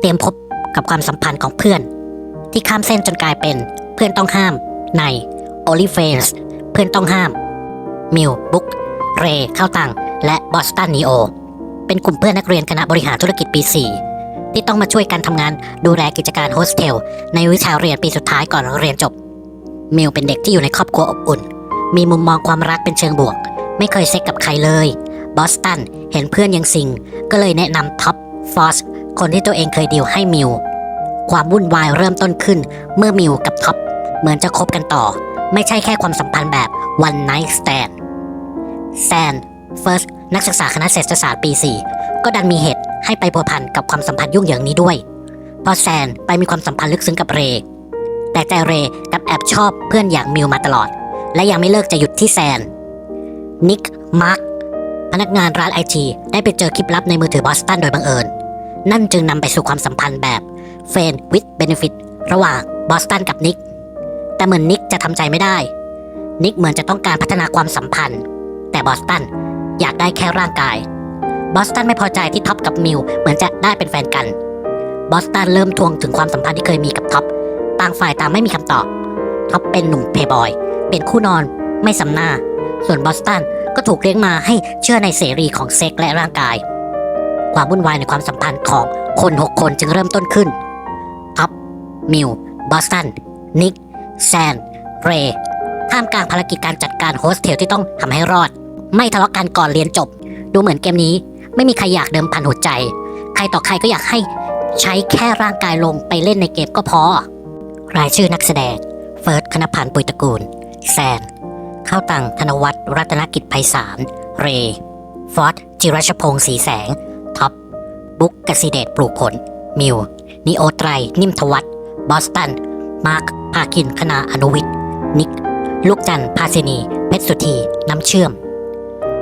เตรียมพบกับความสัมพันธ์ของเพื่อน ที่ข้ามเส้นจนกลายเป็นเพื่อนต้องห้ามใน o l i f a n s เพื่อนต้องห้าม มิวบุ๊กเรเข้าตังและบอสตันนีโอเป็นกลุ่มเพื่อนนักเรียนคณะบริหารธุรกิจปี 4 ที่ต้องมาช่วยกันทำงานดูแลกิจการโฮสเทล ในวิชาเรียนปีสุดท้ายก่อนเรียนจบ มิวเป็นเด็กที่อยู่ในครอบครัวอบอุ่น มีมุมมองความรักเป็นเชิงบวก ไม่เคยเซ็กกับใครเลย บอสตันเห็นเพื่อนยังซิง ก็เลยแนะนำท็อปฟอส คนที่ตัวเองเคยดีลให้มิว ความวุ่นวายเริ่มต้นขึ้นเมื่อมิวกับท็อปเหมือนจะคบกันต่อ ไม่ใช่แค่ความสัมพันธ์แบบ one night stand แซนเฟิร์สนักศึกษาคณะเศรษฐศาสตร์ปี 4 ก็ดันมีเหตุให้ไปพัวพันกับความสัมพันธ์ยุ่งเหยิงนี้ด้วย เพราะแซนไปมีความสัมพันธ์ลึกซึ้งกับเรย์แต่ใจเรกับแอบชอบเพื่อนอย่างมิวมาตลอด และยังไม่เลิกจะหยุดที่แซน นิก มาร์ค พนักงานร้านไอทีได้ไปเจอคลิปลับในมือถือบอสตันโดยบังเอิญ นั่นจึงนำไปสู่ความสัมพันธ์แบบเฟนวิดเบนฟิตระหว่างบอสตันกับนิก แต่เหมือนนิกจะทำใจไม่ได้ นิกเหมือนจะต้องการพัฒนาความสัมพันธ์ แต่บอสตันอยากได้แค่ร่างกาย บอสตันไม่พอใจที่ท็อปกับมิวเหมือนจะได้เป็นแฟนกัน บอสตันเริ่มทวงถึงความสัมพันธ์ที่เคยมีกับท็อป ต่างฝ่ายต่างไม่มีคำตอบ ท็อปเป็นหนุ่มเพย์บอย เป็นคู่นอน ไม่สำน้าส่วนบอสตันก็ถูกเลี้ยงมาให้เชื่อในเสรีของเซ็กและร่างกาย ความวุ่นวายในความสัมพันธ์ของคนหกคนจึงเริ่มต้นขึ้นท็อปมิวบอสตัน นิก แซน เรย์ท่ามกลางภารกิจการจัดการโฮสเทลที่ต้องทำให้รอด ไม่ทะเลาะกันก่อนเรียนจบ ดูเหมือนเกมนี้ ไม่มีใครอยากเดิมพันหัวใจ ใครต่อใครก็อยากให้ใช้แค่ร่างกายลงไปเล่นในเกมก็พอ รายชื่อนักแสดง เฟิร์สคณพันธ์ปุยตระกูล แซน เข้าตังธนวัฒน์รัตนกิจไพศาล เรย์ฟอสจิรชพงศ์ศรีแสง บุ๊กกสิเดชปลูกผล มิว นิโอไตร นิมทวัฒน์บอสตัน มาร์ค ภาคิน คณาอนุวิทย์ นิก ลูกจันทร์ภาสินี เพชรสุธี น้ำเชื่อม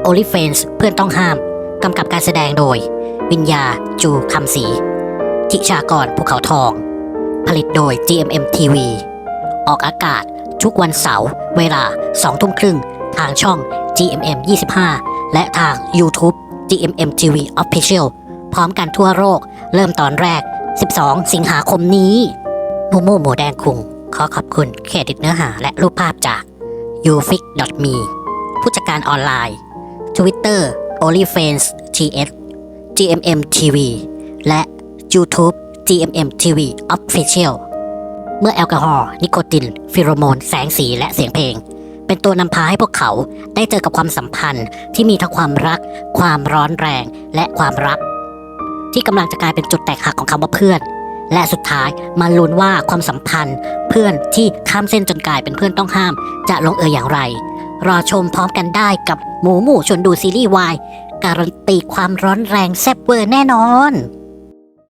โอลิเฟนส์ เพื่อนต้องห้าม กำกับการแสดงโดย วิญญา จูคำศรีทิชากรภูเขาทอง ผลิตโดย GMM TV ออกอากาศทุกวันเสาร์เวลา2ทุ่มครึ่งทางช่อง GMM 25 และทาง YouTube GMM TV Official พร้อมกันทั่วโลกเริ่มตอนแรก 12 สิงหาคมนี้ มูมูหมูแดงคุง ขอขอบคุณเครดิตเนื้อหาและรูปภาพจาก ufix.me ผู้จัดการออนไลน์ Twitter OnlyFans TS GMM TV และ YouTube GMM TV Official เมื่อแอลกอฮอล์นิโคติน ฟิโรโมน แสงสีและเสียงเพลง เป็นตัวนำพาให้พวกเขาได้เจอกับความสัมพันธ์ที่มีทั้งความรัก ความร้อนแรง และความรัก ที่กำลังจะกลายเป็นจุดแตกหักของคำว่าเพื่อน และสุดท้ายมาลุ้นว่าความสัมพันธ์ เพื่อนที่ข้ามเส้นจนกลายเป็นเพื่อนต้องห้าม จะลงเอยอย่างไร รอชมพร้อมกันได้กับหมูหมู่ชวนดูซีรีส์วายการันตีความร้อนแรงแซ่บเวอร์แน่นอน